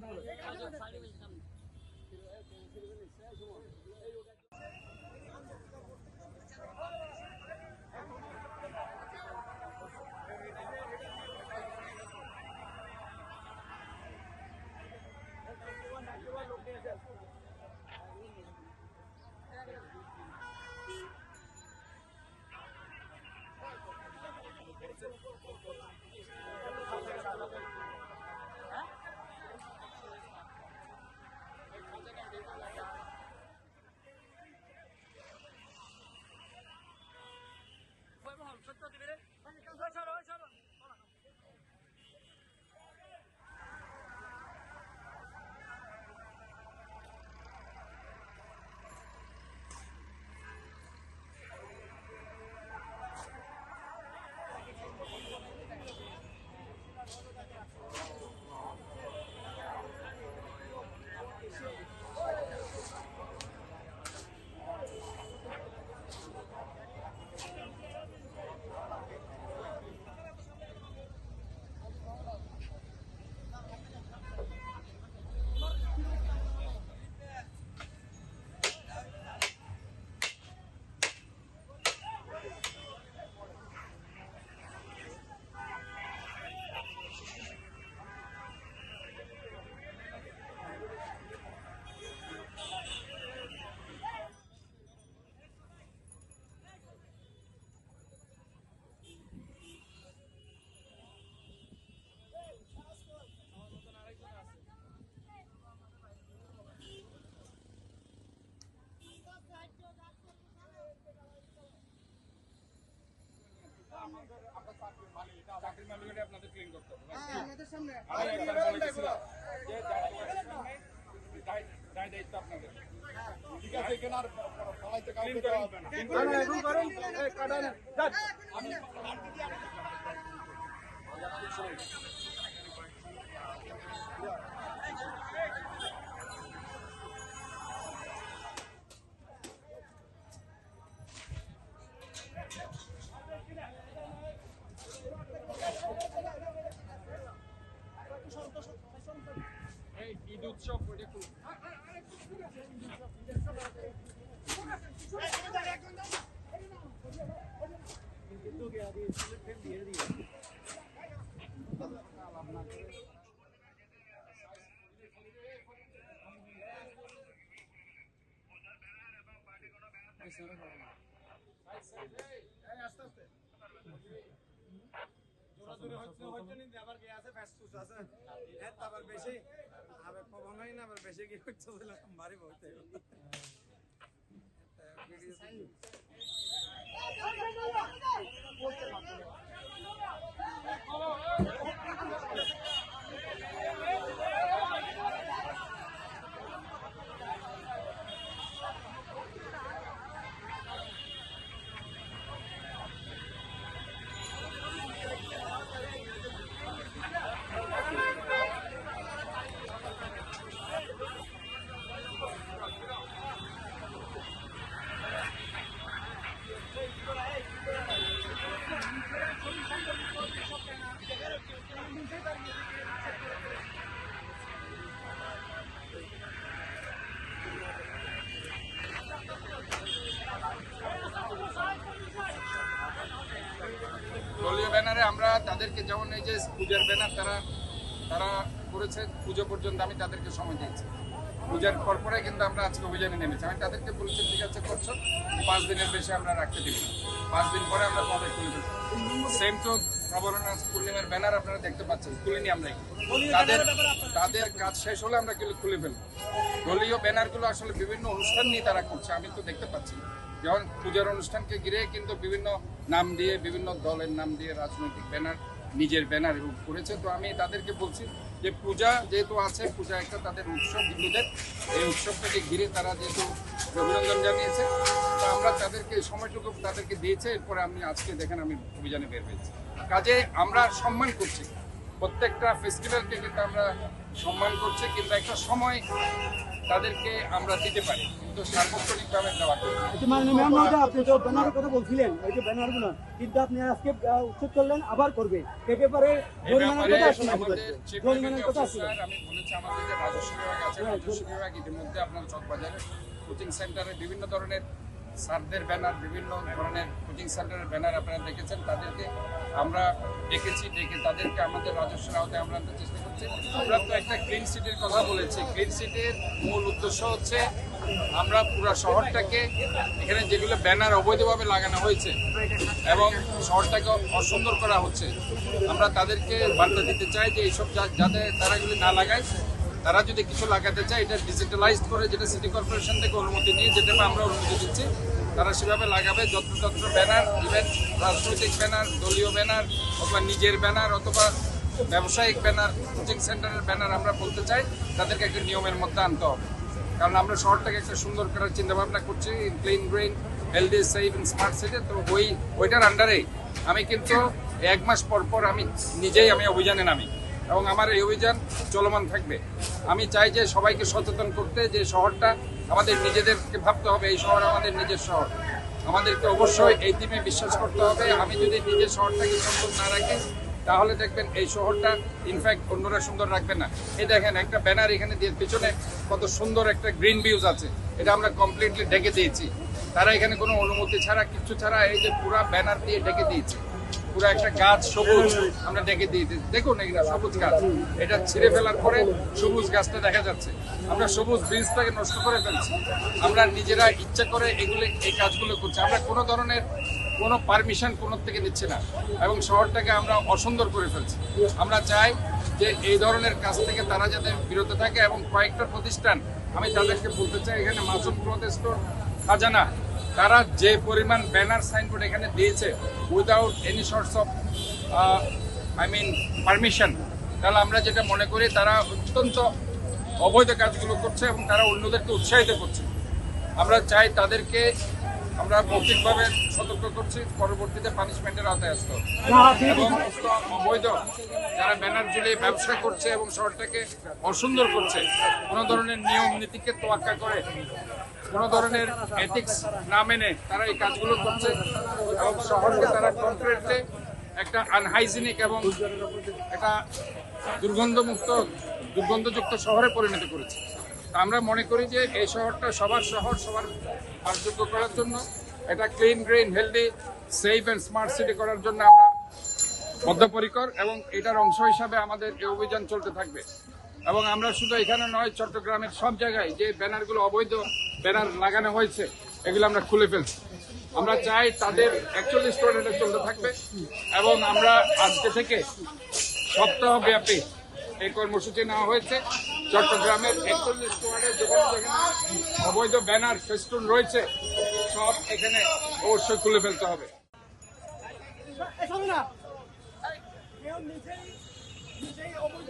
가족 살리고 있으면 필요해. 그냥 그리고는 세수만. আমি একবার বলে গেছিলাম যে দায় দায় দায়িত্ব আপনাদের। ঠিক আছে এখানে আর ফলাইতে কাউকে দেওয়া হবে না। এখন বেশি আবার কখন হয় না আবার বেশি কি হচ্ছে বাড়ি বলতে দলীয় তাদেরকে যেমন এই যে পূজার ব্যানার তারা তারা করেছে, পুজো পর্যন্ত আমি তাদেরকে সময় দিয়েছি। পূজার পর পরে কিন্তু আমরা আজকে অভিযানে নেমেছি। আমি তাদেরকে বলেছি, ঠিক আছে, করছ। পাঁচ দিনের বেশি আমরা রাখতে দিব পাঁচ দিন পরে আমরা কবে খুলে দেবো। সেম তো প্রবরণা পূর্ণিমার ব্যানার আপনারা দেখতে পাচ্ছেন খুলিনি আমরা তাদের তাদের কাজ শেষ হলে আমরা কিন্তু খুলে ফেলব। দলীয় ব্যানারগুলো আসলে বিভিন্ন অনুষ্ঠান নিয়ে তারা করছে, আমি তো দেখতে পাচ্ছি। যেমন পূজার অনুষ্ঠানকে ঘিরে কিন্তু বিভিন্ন নাম দিয়ে, বিভিন্ন দলের নাম দিয়ে রাজনৈতিক ব্যানার নিজের ব্যানার এবং করেছে। তো আমি তাদেরকে বলছি যে পূজা যেহেতু আছে, পূজা একটা তাদের উৎসব, হিন্দুদের। এই উৎসবটাকে ঘিরে তারা যেহেতু অভিনন্দন জানিয়েছে, তো আমরা তাদেরকে সময়টুকু তাদেরকে দিয়েছে। এরপরে আমি আজকে দেখেন, আমি অভিযানে বের হয়েছি। কাজে আমরা সম্মান করছি। প্রত্যেকটা ফেস্টিভ্যালকে কিন্তু আমরা সম্মান করছি, কিন্তু একটা সময় তাদেরকে আমরা দিতে পারি। কিন্তু সার্বক্ষণিকভাবে দেওয়া। আচ্ছা, ম্যাম আপনি তো ব্যানারের কথা বলছিলেন ওই যে ব্যানারগুলো কিন্তু আপনি আজকে আহ, উচ্ছেদ করলেন আবার করবে। এ ব্যাপারে জরিমানার কথা আমি বলেছি আমাদের যে রাজস্ব বিভাগ আছে রাজস্ব বিভাগ ইতিমধ্যে আপনার চকবাজারে কোচিং সেন্টারে বিভিন্ন ধরনের স্যারদের ব্যানার, বিভিন্ন ধরনের কোচিং সেন্টারের ব্যানার আপনারা দেখেছেন, তাদেরকে আমরা ডেকেছি, ডেকে তাদেরকে আমাদের রাজস্বের আওতায় আমরা আনতে চেষ্টা করছি। আমরা তো একটা ক্লিন সিটির কথা বলেছি। ক্লিন সিটির মূল উদ্দেশ্য হচ্ছে আমরা পুরো শহরটাকে এখানে যেগুলো ব্যানার অবৈধভাবে লাগানো হয়েছে এবং শহরটাকে অসুন্দর করা হচ্ছে। আমরা তাদেরকে বার্তা দিতে চাই যে এইসব যাতে তারা এগুলি না লাগায় তারা যদি কিছু লাগাতে চায়, এটা ডিজিটালাইজড করে যেটা সিটি কর্পোরেশন থেকে অনুমতি নিয়ে যেটা আমরা অনুমতি দিচ্ছি, তারা সেভাবে লাগাবে। যত্রতত্র ব্যানার ইভেন রাজনৈতিক ব্যানার দলীয় ব্যানার অথবা নিজের ব্যানার অথবা ব্যবসায়িক ব্যানার কোচিং সেন্টারের ব্যানার আমরা বলতে চাই, তাদেরকে একটা নিয়মের মধ্যে আনতে হবে। কারণ আমরা শহরটাকে একটা সুন্দর করার চিন্তাভাবনা করছি clean green healthy safe smart city তো ওই, ওইটার আন্ডারেই আমি কিন্তু এক মাস পর পর আমি নিজেই আমি অভিযানে নামি। এবং আমার এই অভিযান চলমান থাকবে। আমি চাই যে সবাইকে সচেতন করতে যে শহরটা আমাদের নিজেদেরকে ভাবতে হবে, এই শহর আমাদের নিজের শহর। আমাদেরকে অবশ্যই এই দ্বীপে বিশ্বাস করতে হবে। আমি যদি নিজের শহরটাকে সুন্দর না রাখি, তাহলে দেখবেন এই শহরটা ইনফ্যাক্ট অন্যরা সুন্দর রাখবে না। এই দেখেন একটা ব্যানার এখানে দিয়ে পিছনে কত সুন্দর একটা গ্রিন ভিউজ আছে। এটা আমরা কমপ্লিটলি ঢেকে দিয়েছি। তারা এখানে কোনো অনুমতি ছাড়া, কিছু ছাড়া এই যে পুরা ব্যানার দিয়ে ঢেকে দিয়েছি। পুরো একটা গাছ সবুজ, আমরা ডেকে দিয়ে। দেখুন এগুলো সবুজ গাছ। এটা ছিঁড়ে ফেলার পরে সবুজ গাছটা দেখা যাচ্ছে। আমরা সবুজ বীজটাকে নষ্ট করে ফেলছি। আমরা নিজেরা ইচ্ছা করে এগুলো, এই কাজগুলো করছি। আমরা কোনো ধরনের কোনো পারমিশন কোনো থেকে নিচ্ছি না। এবং শহরটাকে আমরা অসুন্দর করে ফেলছি। আমরা চাই যে এই ধরনের কাজ থেকে তারা যাতে বিরত থাকে এবং কয়েকটা প্রতিষ্ঠান, আমি তাদেরকে বলতে চাই, এখানে মাসুম ক্লথ স্টোর, খাজানা তারা যে পরিমাণ ব্যানার সাইনবোর্ড এখানে দিয়েছে without any source of I mean permission তাহলে আমরা যেটা মনে করি, তারা অত্যন্ত অবৈধ কাজগুলো করছে এবং তারা অন্যদেরকে উৎসাহিত করছে। আমরা চাই তাদেরকে আমরা মৌখিকভাবে সতর্ক করছি, পরবর্তীতে পানিশমেন্টের আওতায় আসতে এবং অবৈধ যারা ব্যানার ঝুলিয়ে ব্যবসা করছে এবং শহরটাকে অসুন্দর করছে, কোনো ধরনের নিয়ম নীতিকে তোয়াক্কা করে কোনো ধরনের এথিক্স না মেনে তারা এই কাজগুলো করছে এবং শহরকে তারা কমপ্লিটলি একটা আনহাইজিনিক এবং একটা দুর্গন্ধমুক্ত, দুর্গন্ধযুক্ত শহরে পরিণত করেছে। আমরা মনে করি যে এই শহরটা সবার শহর, সবার বাসযোগ্য করার জন্য, এটা clean green healthy safe and smart city করার জন্য আমরা বদ্ধপরিকর এবং এটার অংশ হিসাবে আমাদের এই অভিযান চলতে থাকবে। এবং আমরা শুধু এখানে নয়, চট্টগ্রামের সব জায়গায় যে ব্যানারগুলো অবৈধ ব্যানার লাগানো হয়েছে এগুলো আমরা খুলে ফেলছি আমরা চাই তাদের স্টোর এটা চলতে থাকবে এবং আমরা আজকে থেকে সপ্তাহব্যাপী এই কর্মসূচি নেওয়া হয়েছে চট্টগ্রামের একচল্লিশ স্টোয়ারে যেখানে যেখানে অবৈধ ব্যানার ফেস্টুন রয়েছে সব এখানে অবশ্যই খুলে ফেলতে হবে নিজেই অবৈধ।